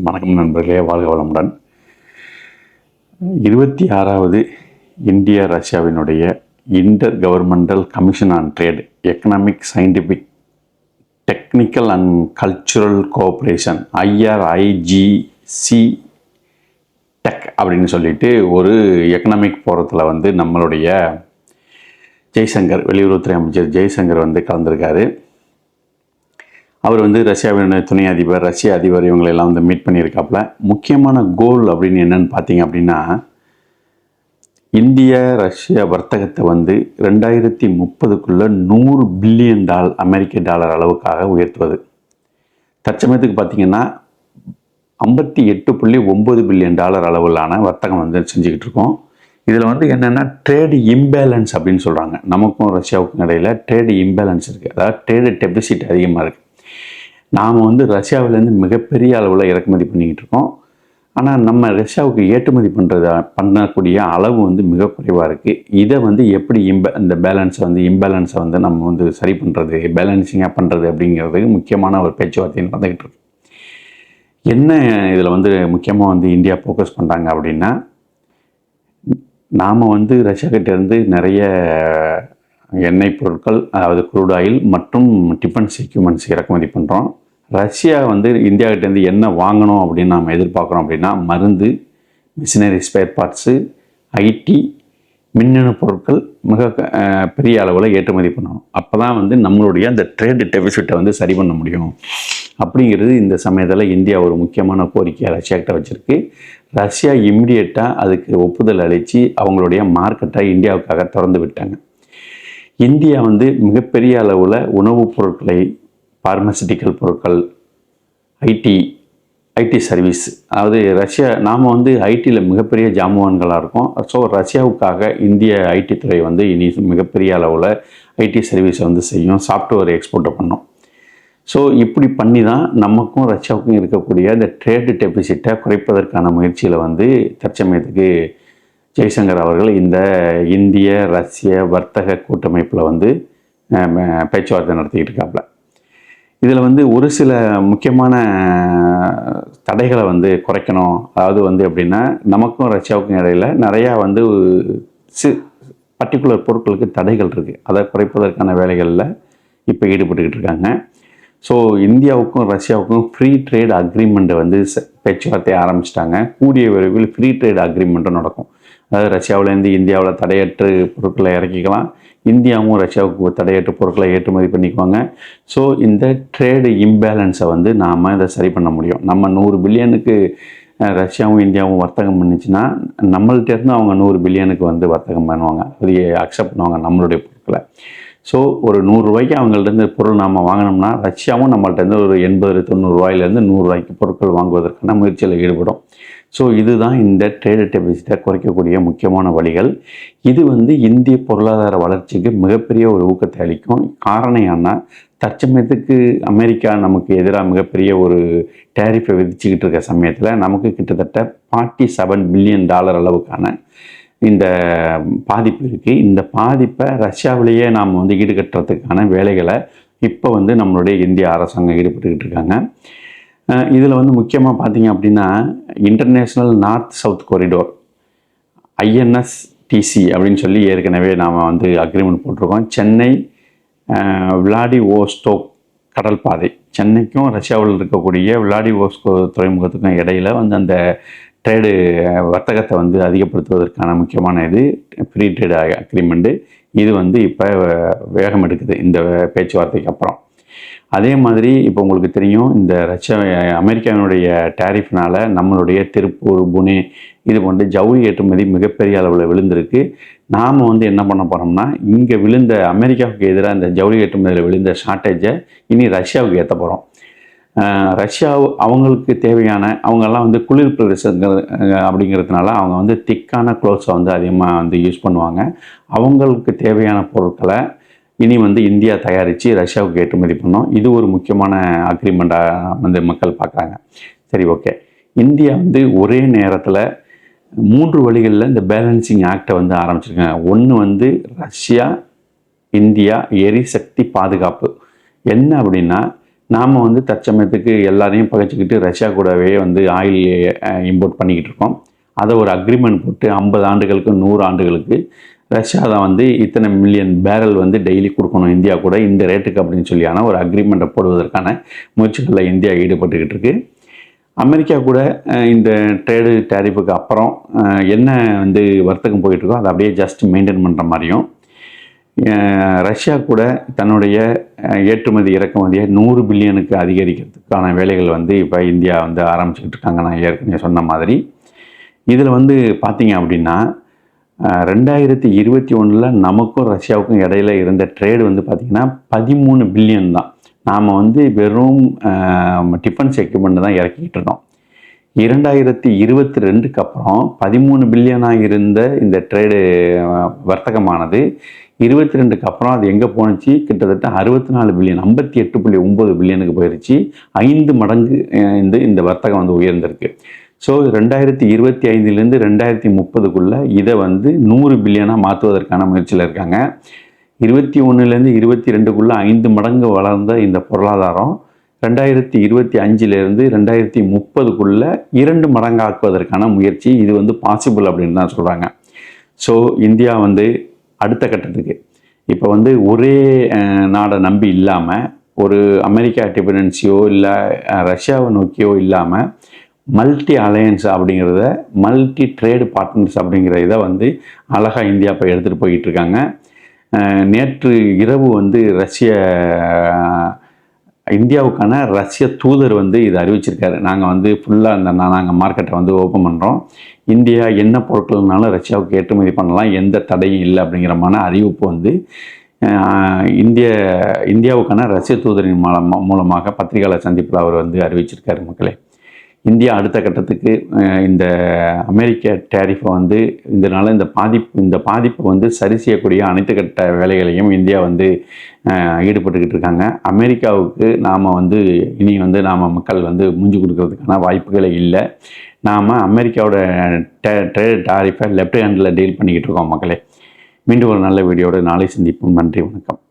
வணக்கம் நண்பர்களே வாழ்க வளமுடன். இருபத்தி ஆறாவது இந்திய ரஷ்யாவினுடைய inter governmental commission on trade economic scientific technical and cultural cooperation IRIGC TEC அப்படின்னு சொல்லிட்டு ஒரு எக்கனாமிக் போகிறதுல வந்து நம்மளுடைய ஜெய்சங்கர் வெளியுறவுத்துறை அமைச்சர் ஜெய்சங்கர் வந்து கலந்துருக்காரு. அவர் வந்து ரஷ்யாவின் துணை அதிபர் ரஷ்ய அதிபர் இவங்களெல்லாம் வந்து மீட் பண்ணியிருக்காப்புல. முக்கியமான கோல் அப்படின்னு என்னன்னு பார்த்தீங்க அப்படின்னா இந்திய ரஷ்ய வர்த்தகத்தை வந்து ரெண்டாயிரத்தி முப்பதுக்குள்ள நூறு பில்லியன் டால் அமெரிக்க டாலர் அளவுக்காக உயர்த்துவது. தற்சமயத்துக்கு பார்த்தீங்கன்னா ஐம்பத்தி எட்டு புள்ளி ஒம்பது பில்லியன் டாலர் அளவிலான வர்த்தகம் வந்து செஞ்சுக்கிட்டு இருக்கோம். இதில் வந்து என்னென்னா ட்ரேடு இம்பேலன்ஸ் அப்படின்னு சொல்கிறாங்க நமக்கும் ரஷ்யாவுக்கும் இடையில் ட்ரேடு இம்பேலன்ஸ் இருக்குது அதாவது ட்ரேடு டெபிசிட் அதிகமாக இருக்குது நாம் வந்து ரஷ்யாவிலேருந்து மிகப்பெரிய அளவில் இறக்குமதி பண்ணிக்கிட்டு இருக்கோம். ஆனால் நம்ம ரஷ்யாவுக்கு ஏற்றுமதி பண்ணுறது பண்ணக்கூடிய அளவு வந்து மிக குறைவாக இருக்குது இதை வந்து எப்படி இம்ப இந்த பேலன்ஸை வந்து இம்பேலன்ஸை வந்து நம்ம வந்து சரி பண்ணுறது பேலன்சிங்காக பண்ணுறது அப்படிங்கிறது முக்கியமான ஒரு பேச்சுவார்த்தை நடந்துக்கிட்டு இருக்கு. என்ன இதில் வந்து முக்கியமாக வந்து இந்தியா ஃபோக்கஸ் பண்ணுறாங்க அப்படின்னா நாம் வந்து ரஷ்யாக்கிட்டேருந்து நிறைய எண்ணெய் பொருட்கள் அதாவது குரூட் ஆயில் மற்றும் டிஃபன்ஸ் எக்யூப்மெண்ட்ஸ் இறக்குமதி பண்ணுறோம் ரஷ்யா வந்து இந்தியாகிட்டேருந்து என்ன வாங்கணும் அப்படின்னு நாம் எதிர்பார்க்குறோம் அப்படின்னா மருந்து மிஷினரி ஸ்பேர் பார்ட்ஸு ஐடி மின்னணு பொருட்கள் மிக பெரிய அளவில் ஏற்றுமதி பண்ணணும். அப்போ தான் வந்து நம்மளுடைய அந்த ட்ரேடு டெபிசிட்டை வந்து சரி பண்ண முடியும். அப்படிங்கிறது இந்த சமயத்தில் இந்தியா ஒரு முக்கியமான கோரிக்கையை ரஷ்யாக்கிட்ட வச்சுருக்கு. ரஷ்யா இம்மிடியட்டாக அதுக்கு ஒப்புதல் அளித்து அவங்களுடைய மார்க்கெட்டை இந்தியாவுக்காக திறந்து விட்டாங்க. இந்தியா வந்து மிகப்பெரிய அளவில் உணவுப் பொருட்களை பார்மசிட்டிக்கல் பொருட்கள் ஐடி ஐடி சர்வீஸ் அதாவது ரஷ்யா நாம் வந்து ஐடியில் மிகப்பெரிய ஜாமுவான்களாக இருக்கோம். ஸோ ரஷ்யாவுக்காக இந்திய ஐடி துறை வந்து இனி மிகப்பெரிய அளவில் ஐடி சர்வீஸை வந்து செய்யும். சாஃப்ட்வேர் எக்ஸ்போர்ட்டை பண்ணும். ஸோ இப்படி பண்ணி தான் நமக்கும் ரஷ்யாவுக்கும் இருக்கக்கூடிய இந்த ட்ரேடு டெபிசிட்டை குறைப்பதற்கான முயற்சியில் வந்து தற்சமயத்துக்கு ஜெய்சங்கர் அவர்கள் இந்த இந்திய ரஷ்ய வர்த்தக கூட்டமைப்பில் வந்து பேச்சுவார்த்தை நடத்திக்கிட்டு இருக்காப்புல இதில் வந்து ஒரு சில முக்கியமான தடைகளை வந்து குறைக்கணும். அதாவது வந்து எப்படின்னா நமக்கும் ரஷ்யாவுக்கும் இடையில நிறையா வந்து சி பர்டிகுலர் பொருட்களுக்கு தடைகள் இருக்குது அதை குறைப்பதற்கான வேலைகளில் இப்போ ஈடுபட்டுக்கிட்டு இருக்காங்க. ஸோ இந்தியாவுக்கும் ரஷ்யாவுக்கும் ஃப்ரீ ட்ரேட் அக்ரிமெண்ட்டை வந்து ச- பேச்சுவார்த்தை ஆரம்பிச்சிட்டாங்க. கூடிய விரைவில் ஃப்ரீ ட்ரேட் அக்ரிமெண்ட்டும் நடக்கும். அதாவது ரஷ்யாவிலேருந்து இந்தியாவில் தடையற்று பொருட்களை இறக்கிக்கலாம். இந்தியாவும் ரஷ்யாவுக்கு தடையற்ற பொருட்களை ஏற்றுமதி பண்ணிக்குவாங்க. ஸோ இந்த ட்ரேடு இம்பேலன்ஸை வந்து நாம் இதை சரி பண்ண முடியும். நம்ம நூறு பில்லியனுக்கு ரஷ்யாவும் இந்தியாவும் வர்த்தகம் பண்ணுச்சுன்னா நம்மள்ட்ட இருந்து அவங்க நூறு பில்லியனுக்கு வந்து வர்த்தகம் பண்ணுவாங்க. அது அக்செப்ட் பண்ணுவாங்க நம்மளுடைய பொருட்களை. ஸோ ஒரு நூறுரூவாய்க்கு அவங்கள்ட்ட பொருள் நாம் வாங்கினோம்னா ரஷ்யாவும் நம்மள்ட்ட இருந்து ஒரு எண்பது தொண்ணூறுரூவாயிலேருந்து நூறுரூவாய்க்கு பொருட்கள் வாங்குவதற்கான முயற்சியில் ஈடுபடும். ஸோ இதுதான் இந்த ட்ரேட் டெபிசிட்டை குறைக்கக்கூடிய முக்கியமான வழிகள். இது வந்து இந்திய பொருளாதார வளர்ச்சிக்கு மிகப்பெரிய ஒரு ஊக்கத்தை அளிக்கும். காரணம் என்ன தற்சமயத்துக்கு அமெரிக்கா நமக்கு எதிராக மிகப்பெரிய ஒரு டேரிஃபை விதிச்சுக்கிட்டு இருக்க சமயத்தில் நமக்கு கிட்டத்தட்ட ஃபார்ட்டி செவன் பில்லியன் டாலர் அளவுக்கான இந்த பாதிப்பு இருக்குது இந்த பாதிப்பை ரஷ்யாவிலேயே நாம் வந்து ஈடுகட்டுறதுக்கான வேலைகளை இப்போ வந்து நம்மளுடைய இந்திய அரசாங்கம் ஈடுபட்டுக்கிட்டு இருக்காங்க. இதில் வந்து முக்கியமாக பார்த்தீங்க அப்படின்னா international north south corridor INS TC அப்படின்னு சொல்லி ஏற்கனவே நாம் வந்து அக்ரிமெண்ட் போட்டிருக்கோம். சென்னை விளாடி விளாடிவோஸ்டோக் கடல் பாதை சென்னைக்கும் ரஷ்யாவில் இருக்கக்கூடிய விளாடிவோஸ்கோ துறைமுகத்துக்கும் இடையில வந்து அந்த ட்ரேடு வர்த்தகத்தை வந்து அதிகப்படுத்துவதற்கான முக்கியமான இது ஃப்ரீ ட்ரேடு அக்ரிமெண்ட்டு இது வந்து இப்போ வேகம் எடுக்குது இந்த பேச்சுவார்த்தைக்கு அப்புறம். அதே மாதிரி இப்போ உங்களுக்கு தெரியும் இந்த ரஷ்யா அமெரிக்காவினுடைய டேரிஃப்னால் நம்மளுடைய திருப்பூர் புனே இது போன்ற ஜவுளி ஏற்றுமதி மிகப்பெரிய அளவில் விழுந்திருக்கு. நாம் வந்து என்ன பண்ண போகிறோம்னா இங்கே விழுந்த அமெரிக்காவுக்கு எதிராக இந்த ஜவுளி ஏற்றுமதியில் விழுந்த ஷார்ட்டேஜை இனி ரஷ்யாவுக்கு ஏற்ற போகிறோம் ரஷ்யா அவங்களுக்கு தேவையான அவங்கெல்லாம் வந்து குளிர் பிரதேசங்கள் அப்படிங்கிறதுனால அவங்க வந்து திக்கான க்ளோத்ஸை வந்து அதிகமாக வந்து யூஸ் பண்ணுவாங்க. அவங்களுக்கு தேவையான பொருட்களை இனி வந்து இந்தியா தயாரித்து ரஷ்யாவுக்கு ஏற்றுமதி பண்ணோம். இது ஒரு முக்கியமான அக்ரிமெண்ட்டாக வந்து மக்கள் பார்க்குறாங்க. சரி ஓகே இந்தியா வந்து ஒரே நேரத்தில் மூன்று வழிகளில் இந்த பேலன்சிங் ஆக்டை வந்து ஆரம்பிச்சிருக்காங்க. ஒன்று வந்து ரஷ்யா இந்தியா எரிசக்தி பாதுகாப்பு. என்ன அப்படின்னா நாம் வந்து தற்சமயத்துக்கு எல்லாரையும் பகைச்சிக்கிட்டு ரஷ்யா கூடவே வந்து ஆயில் இம்போர்ட் பண்ணிக்கிட்டு இருக்கோம். அதை ஒரு அக்ரிமெண்ட் போட்டு ஐம்பது ஆண்டுகளுக்கு நூறு ஆண்டுகளுக்கு ரஷ்யா தான் வந்து இத்தனை மில்லியன் பேரல் வந்து டெய்லி கொடுக்கணும். இந்தியா கூட இந்த ரேட்டுக்கு அப்படின்னு சொல்லியான ஒரு அக்ரிமெண்ட்டை போடுவதற்கான முயற்சிகளில் இந்தியா ஈடுபட்டுக்கிட்டு இருக்குது அமெரிக்கா கூட இந்த ட்ரேடு டேரிஃபுக்கு அப்புறம் என்ன வந்து வர்த்தகம் போயிட்டுருக்கோ அதை அப்படியே ஜஸ்ட் மெயின்டைன் பண்ணுற மாதிரியும் ரஷ்யா கூட தன்னுடைய ஏற்றுமதி இறக்குமதியை நூறு பில்லியனுக்கு அதிகரிக்கிறதுக்கான வேலைகள் வந்து இப்போ இந்தியா வந்து ஆரம்பிச்சுக்கிட்டு இருக்காங்க நான் ஏற்கனவே சொன்ன மாதிரி. இதில் வந்து பார்த்தீங்க அப்படின்னா ரெண்டாயிரத்தி இருபத்தி ஒன்றில் நமக்கும் ரஷ்யாவுக்கும் இடையில இருந்த ட்ரேடு வந்து பார்த்திங்கன்னா பதிமூணு பில்லியன் தான். நாம் வந்து வெறும் டிஃபன்ஸ் எக்யூப்மெண்ட் தான் இறக்கிக்கிட்டு இருந்தோம் இரண்டாயிரத்தி இருபத்தி ரெண்டுக்கு அப்புறம் பதிமூணு பில்லியனாக இருந்த இந்த ட்ரேடு வர்த்தகமானது. இருபத்தி ரெண்டுக்கு அப்புறம் அது எங்கே போணுச்சு? கிட்டத்தட்ட அறுபத்தி நாலு பில்லியன் ஐம்பத்தி எட்டு புள்ளி ஒம்பது பில்லியனுக்கு போயிடுச்சு ஐந்து மடங்கு இந்த இந்த வர்த்தகம் வந்து உயர்ந்திருக்கு. ஸோ ரெண்டாயிரத்தி இருபத்தி ஐந்துலேருந்து ரெண்டாயிரத்தி முப்பதுக்குள்ளே இதை வந்து நூறு பில்லியனாக மாற்றுவதற்கான முயற்சியில் இருக்காங்க. இருபத்தி ஒன்றுலேருந்து இருபத்தி ரெண்டுக்குள்ளே ஐந்து மடங்கு வளர்ந்த இந்த பொருளாதாரம் ரெண்டாயிரத்தி இருபத்தி அஞ்சுலேருந்து ரெண்டாயிரத்தி முப்பதுக்குள்ளே இரண்டு மடங்காக்குவதற்கான முயற்சி இது வந்து பாசிபிள் அப்படின்னு தான் சொல்கிறாங்க ஸோ இந்தியா வந்து அடுத்த கட்டத்துக்கு. இப்போ வந்து ஒரே நாடை நம்பி இல்லாமல் ஒரு அமெரிக்கா டிபெண்டன்சியோ இல்லை ரஷ்யாவை நோக்கியோ இல்லாமல் மல்டி அலையன்ஸ் அப்படிங்கிறத மல்டி ட்ரேடு பார்ட்னர்ஸ் அப்படிங்கிற இதை வந்து அழகாக இந்தியா இப்போ எடுத்துகிட்டு போயிட்டு இருக்காங்க. நேற்று இரவு வந்து ரஷ்ய இந்தியாவுக்கான ரஷ்ய தூதர் வந்து இதை அறிவிச்சிருக்காரு. நாங்கள் வந்து ஃபுல்லாக அந்த நாங்கள் மார்க்கெட்டை வந்து ஓப்பன் பண்ணுறோம் இந்தியா என்ன பொருட்கள்னாலும் ரஷ்யாவுக்கு ஏற்றுமதி பண்ணலாம். எந்த தடையும் இல்லை அப்படிங்கிறமான அறிவிப்பு வந்து இந்திய இந்தியாவுக்கான ரஷ்ய தூதரின் மூலமாக பத்திரிகையாளர் சந்திப்பில் அவர் வந்து அறிவிச்சிருக்காரு மக்களே. இந்தியா அடுத்த கட்டத்துக்கு இந்த அமெரிக்க டேரிஃபை வந்து இதனால் இந்த பாதிப்பு இந்த பாதிப்பை வந்து சரி செய்யக்கூடிய அனைத்து கட்ட வேலைகளையும் இந்தியா வந்து ஈடுபட்டுக்கிட்டு இருக்காங்க. அமெரிக்காவுக்கு நாம் வந்து இனி வந்து நாம் மக்கள் வந்து மூஞ்சி கொடுக்கறதுக்கான வாய்ப்புகளே இல்லை. நாம் அமெரிக்காவோட டே ட்ரேட் டாரிஃபை லெஃப்ட் ஹேண்டில் டீல் பண்ணிக்கிட்டு இருக்கோம் மக்களே. மீண்டும் ஒரு நல்ல வீடியோட நாளை சந்திப்போம். நன்றி வணக்கம்.